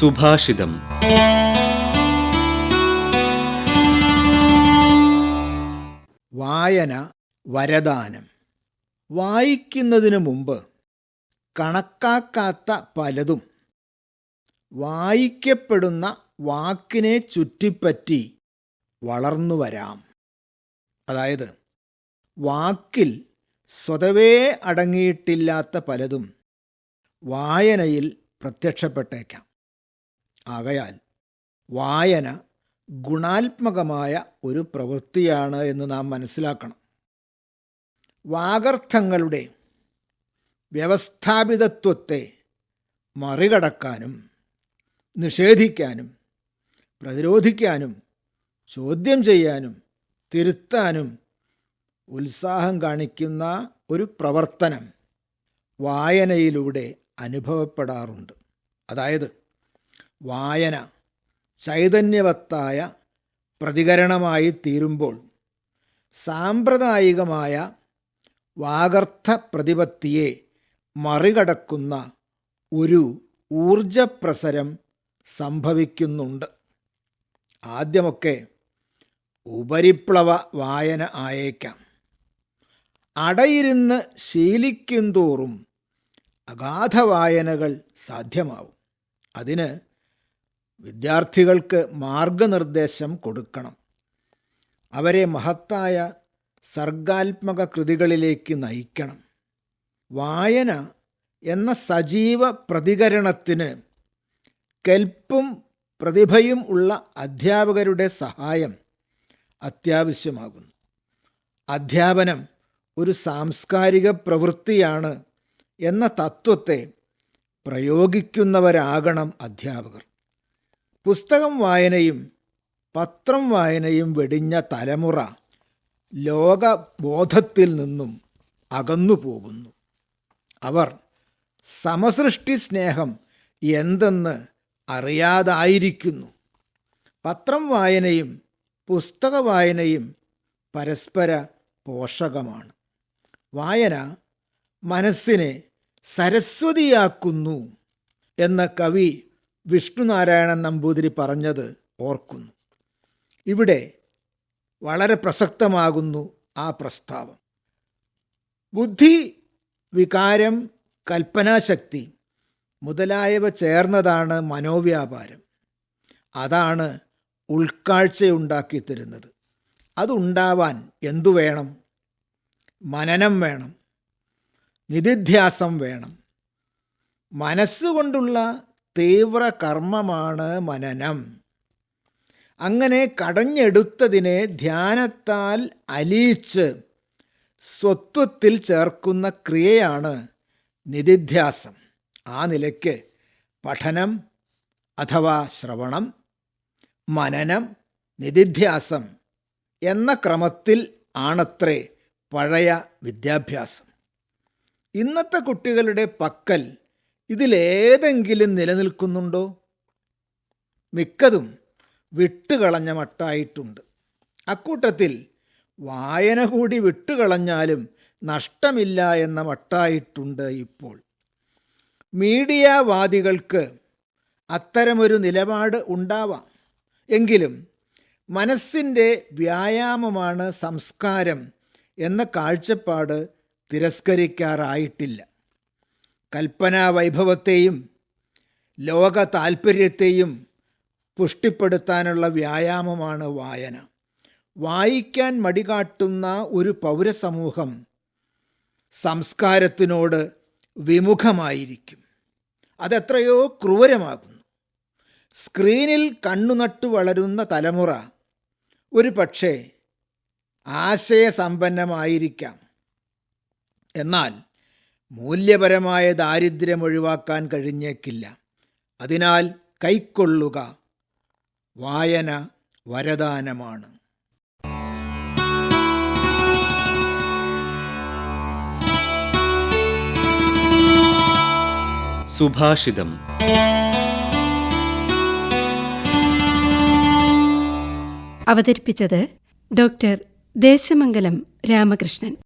സുഭാഷിതം. വായന വരദാനം. വായിക്കുന്നതിന് മുമ്പ് കണക്കാക്കാത്ത പലതും. വായിക്കപ്പെടുന്ന വാക്കിനെ ചുറ്റിപ്പറ്റി വളർന്നു വരാം. അതായത് വാക്കിൽ സ്വതവേ അടങ്ങിയിട്ടില്ലാത്ത പലതും വായനയിൽ പ്രത്യക്ഷപ്പെട്ടേക്കാം. ആകയാൽ വായന ഗുണാത്മകമായ ഒരു പ്രവൃത്തിയാണ് എന്ന് നാം മനസ്സിലാക്കണം. വാഗർത്ഥങ്ങളുടെ വ്യവസ്ഥാപിതത്വത്തെ മറികടക്കാനും നിഷേധിക്കാനും പ്രതിരോധിക്കാനും ചോദ്യം ചെയ്യാനും തിരുത്താനും ഉത്സാഹം കാണിക്കുന്ന ഒരു പ്രവർത്തനം വായനയിലൂടെ അനുഭവപ്പെടാറുണ്ട്. അതായത് വായന ചൈതന്യവത്തായ പ്രതികരണമായി തീരുമ്പോൾ സാമ്പ്രദായികമായ വാഗർത്ഥ പ്രതിപത്തിയെ മറികടക്കുന്ന ഒരു ഊർജപ്രസരം സംഭവിക്കുന്നുണ്ട്. ആദ്യമൊക്കെ ഉപരിപ്ലവ വായന ആയേക്കാം. അടയിരുന്ന് ശീലിക്കും തോറും അഗാധ വായനകൾ സാധ്യമാവും. അതിന് വിദ്യാർത്ഥികൾക്ക് മാർഗനിർദ്ദേശം കൊടുക്കണം. അവരെ മഹത്തായ സർഗാത്മക കൃതികളിലേക്ക് നയിക്കണം. വായന എന്ന സജീവ പ്രതികരണത്തിന് കെൽപ്പും പ്രതിഭയും ഉള്ള അധ്യാപകരുടെ സഹായം അത്യാവശ്യമാകുന്നു. അധ്യാപനം ഒരു സാംസ്കാരിക പ്രവൃത്തിയാണ് എന്ന തത്വത്തെ പ്രയോഗിക്കുന്നവരാകണം അധ്യാപകർ. പുസ്തകം വായനയും പത്രം വായനയും വെടിഞ്ഞ തലമുറ ലോകബോധത്തിൽ നിന്നും അകന്നു പോകുന്നു. അവർ സമസൃഷ്ടി സ്നേഹം എന്തെന്ന് അറിയാതായിരിക്കുന്നു. പത്രം വായനയും പുസ്തക വായനയും പരസ്പര പോഷകമാണ്. വായന മനസ്സിനെ സരസ്വതിയാക്കുന്നു എന്ന കവി വിഷ്ണുനാരായണൻ നമ്പൂതിരി പറഞ്ഞത് ഓർക്കുന്നു. ഇവിടെ വളരെ പ്രസക്തമാകുന്നു ആ പ്രസ്താവം. ബുദ്ധി വികാരം കൽപ്പനാശക്തി മുതലായവ ചേർന്നതാണ് മനോവ്യാപാരം. അതാണ് ഉൾക്കാഴ്ചയുണ്ടാക്കി തരുന്നത് അതുണ്ടാവാൻ എന്തു വേണം? മനനം വേണം. നിധിധ്യാസം വേണം. മനസ്സുകൊണ്ടുള്ള തീവ്ര കർമ്മമാണ് മനനം. അങ്ങനെ കടഞ്ഞെടുത്തതിനെ ധ്യാനത്താൽ അലിയിച്ച് സ്വത്വത്തിൽ ചേർക്കുന്ന ക്രിയയാണ് നിതിധ്യാസം ആ നിലയ്ക്ക് പഠനം അഥവാ ശ്രവണം മനനം നിതിധ്യാസം എന്ന ക്രമത്തിൽ ആണത്രേ പഴയ വിദ്യാഭ്യാസം. ഇന്നത്തെ കുട്ടികളുടെ പക്കൽ ഇതിലേതെങ്കിലും നിലനിൽക്കുന്നുണ്ടോ? മിക്കതും വിട്ടുകളഞ്ഞ മട്ടായിട്ടുണ്ട്. അക്കൂട്ടത്തിൽ വായന കൂടി വിട്ടുകളഞ്ഞാലും നഷ്ടമില്ല എന്ന മട്ടായിട്ടുണ്ട് ഇപ്പോൾ. മീഡിയാവാദികൾക്ക് അത്തരമൊരു നിലപാട് ഉണ്ടാവാം. എങ്കിലും മനസ്സിന്റെ വ്യായാമമാണ് സംസ്കാരം എന്ന കാഴ്ചപ്പാട് തിരസ്കരിക്കാറായിട്ടില്ല. കൽപ്പനാ വൈഭവത്തെയും ലോക താൽപ്പര്യത്തെയും പുഷ്ടിപ്പെടുത്താനുള്ള വ്യായാമമാണ് വായന. വായിക്കാൻ മടി മടികാട്ടുന്ന ഒരു പൗരസമൂഹം സംസ്കാരത്തിനോട് വിമുഖമായിരിക്കും. അതെത്രയോ ക്രൂരമാകുന്നു. സ്ക്രീനിൽ കണ്ണുനട്ടു വളരുന്ന തലമുറ ഒരു പക്ഷേ ആശയസമ്പന്നമായിരിക്കാം. എന്നാൽ മൂല്യപരമായ ദാരിദ്ര്യം ഒഴിവാക്കാൻ കഴിഞ്ഞേക്കില്ല. അതിനാൽ കൈക്കൊള്ളുക. വായന വരദാനമാണ്. സുഭാഷിതം. അവതരിപ്പിച്ചത് ഡോക്ടർ ദേശമംഗലം രാമകൃഷ്ണൻ.